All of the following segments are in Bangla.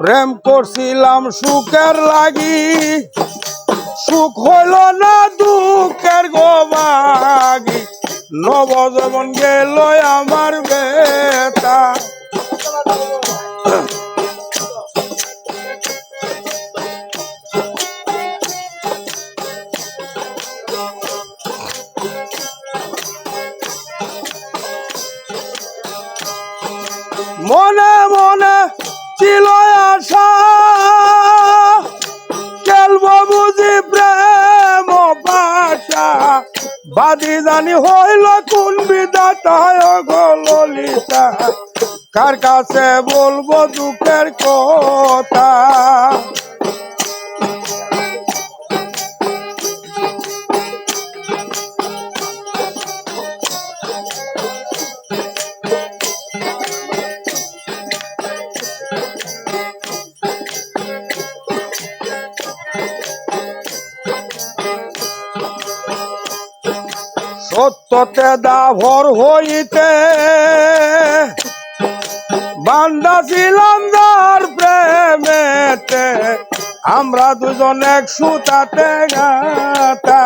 প্রেম করছিলাম সুখের লাগি। সুখ হইল না দুঃখের গোবাগি নবজবন গেল আমার বেতা মনে মনে ছিল আশা, খেলব বুঝি প্রেম বাসা বাদি জানি হইল কোন বিদাতায় গলিতা কার কাছে বলব দুঃখের কথা? সত্যতে দাভর হইতে বান্দা ছিলাম যার প্রেমেতে আমরা দুজন এক সুতাতে গাতা!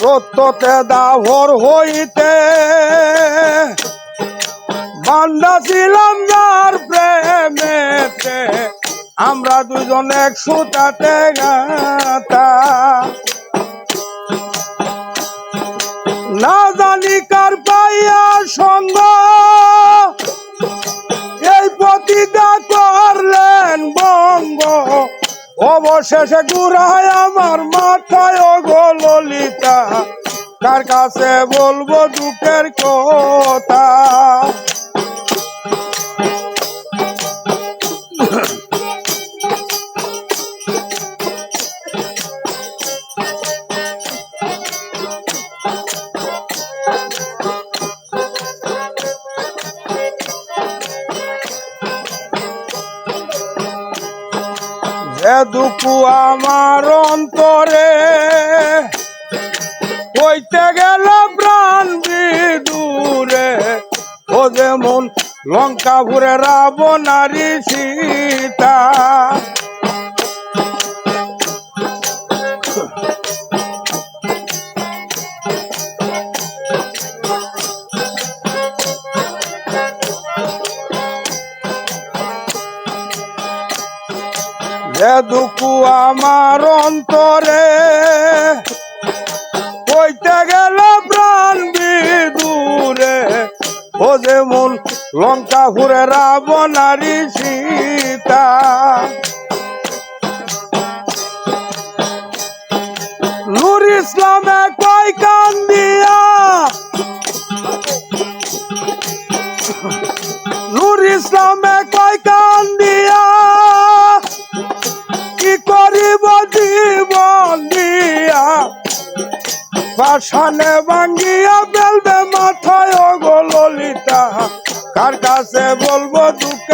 সত্যতে দাভর হইতে। বান্দা ছিলাম যার প্রেমেতে আমরা দুজন এক সুতাতে গাতা অবশেষে ঘুরায় আমার মাথায় গো ললিতা। কার কাছে বলব দুঃখের কথা? দুঃখ আমার অন্তরে। হইতে গেল প্রাণ বিদূরে। ও যেমন লঙ্কা ভুরে রাবণারি সীতা। দুঃখ আমার অন্তরে। কইতে গেল প্রাণ বিদূরে। ও যেমন লঙ্কা ঘুরে রাবণারি সীতা। পাশানে ভাঙ্গিয়া ফেলবে মাথায় গো ললিতা। কার কাছে বলব দুঃখ